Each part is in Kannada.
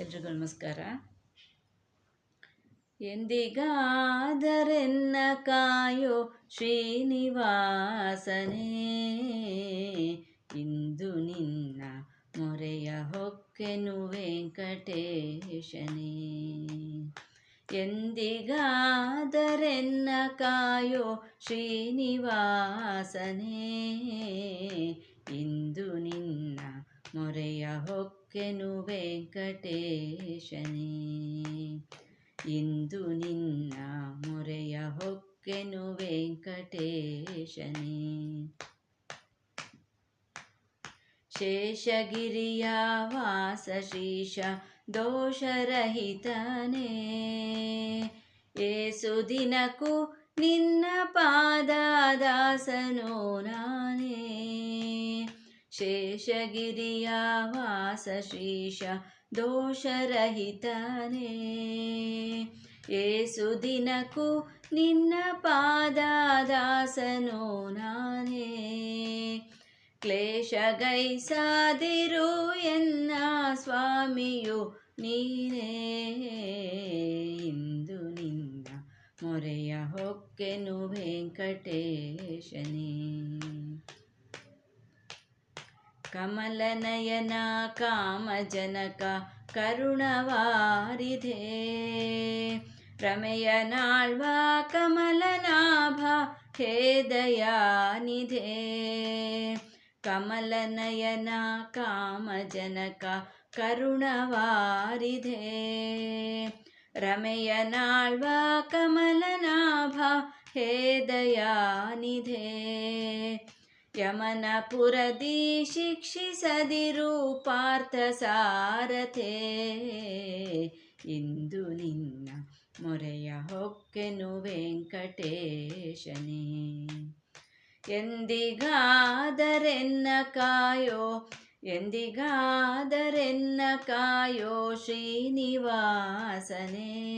ಎಲ್ರಿಗೂ ನಮಸ್ಕಾರ. ಎಂದಿಗಾದರೆನ್ನ ಕಾಯೋ ಶ್ರೀನಿವಾಸನೇ, ಇಂದು ನಿನ್ನ ಮೊರೆಯ ಹೊಕ್ಕೆನು ವೆಂಕಟೇಶನೇ. ಎಂದಿಗಾದರೆನ್ನ ಕಾಯೋ ಶ್ರೀನಿವಾಸನೇ, ಇಂದು ನಿನ್ನ ಹೊಕ್ಕೆನು ವೆಂಕಟೇಶನೇ, ಇಂದು ನಿನ್ನ ಮೊರೆಯ ಹೊಕ್ಕೆನು ವೆಂಕಟೇಶನಿ. ಶೇಷಗಿರಿಯ ವಾಸ ಶ್ರೀಶ ದೋಷರಹಿತನೇ, ಏಸು ದಿನಕು ನಿನ್ನ ಪಾದದಾಸನು ನಾನೇ. ಶೇಷಗಿರಿಯ ವಾಸ ಶ್ರೀಶ ದೋಷರಹಿತನೇ. ಏಸು ದಿನಕ್ಕೂ ನಿನ್ನ ಪಾದದಾಸನು ನಾನೇ. ಕ್ಲೇಶಗೈಸಾದಿರು ಎನ್ನ ಸ್ವಾಮಿಯು ನೀನೇ. ಇಂದು ನಿನ್ನ ಮೊರೆಯ ಹೊಕ್ಕೆನು ವೆಂಕಟೇಶನೇ. कमलनयना कामजनक करुणवारिधे। रमय कमलनाभा हे दयानिधे। कमलनयना कामजनक करुणवारिधे। रमय कमलनाभा हे दयानिधे। ಯಮನಪುರದಿ ಶಿಕ್ಷಿಸದಿರು ಪಾರ್ಥ ಸಾರಥೆ. ಇಂದು ನಿನ್ನ ಮೊರೆಯ ಹೊಕ್ಕೆನು ವೆಂಕಟೇಶನೇ. ಎಂದಿಗಾದರೆನ್ನ ಕಾಯೋ ಎಂದಿಗಾದರೆನ್ನ ಕಾಯೋ ಶ್ರೀನಿವಾಸನೇ.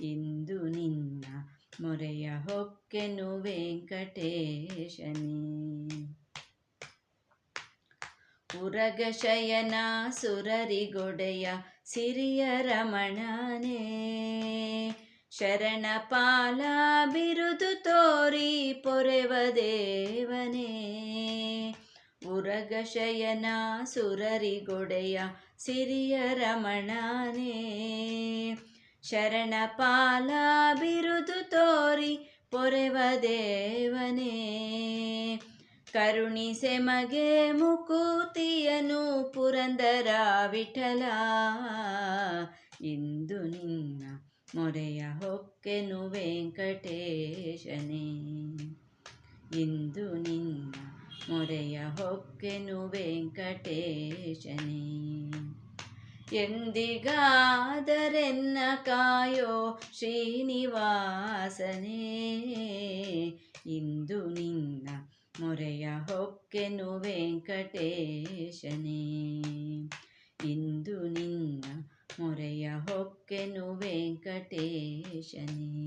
ಇಂದು ನಿನ್ನ ಮೊರೆಯ ಹೊಕ್ಕೆನು ವೆಂಕಟೇಶನೇ. ಉರಗಶಯನ ಸುರರಿಗೊಡೆಯ ಸಿರಿಯ ರಮಣನೇ. ಶರಣಪಾಲ ಬಿರುದು ತೋರಿ ಪೊರೆವ ದೇವನೇ. ಉರಗಶಯನ ಸುರರಿಗೊಡೆಯ ಸಿರಿಯ ರಮಣನೇ. ಶರಣಪಾಲ ಬಿರುದು ತೋರಿ ಪೊರೆವ ದೇವನೇ. ಕರುಣಿಸೆ ಮಗೆ ಮುಕುತಿಯನು ಪುರಂದರ ವಿಠಲ. ಇಂದು ನಿನ್ನ ಮೊರೆಯ ಹೊಕ್ಕೆನು ವೆಂಕಟೇಶನೇ. ಇಂದು ನಿನ್ನ ಮೊರೆಯ ಹೊಕ್ಕೆನು ವೆಂಕಟೇಶನೇ. ಎಂದಿಗಾದರೆನ್ನ ಕಾಯೋ ಶ್ರೀನಿವಾಸನೇ? ಇಂದು ನಿನ್ನ ಮೊರೆಯ ಹೊಕ್ಕೆನು ವೆಂಕಟೇಶನೇ? ಇಂದು ನಿನ್ನ ಮೊರೆಯ ಹೊಕ್ಕೆನು ವೆಂಕಟೇಶನೇ?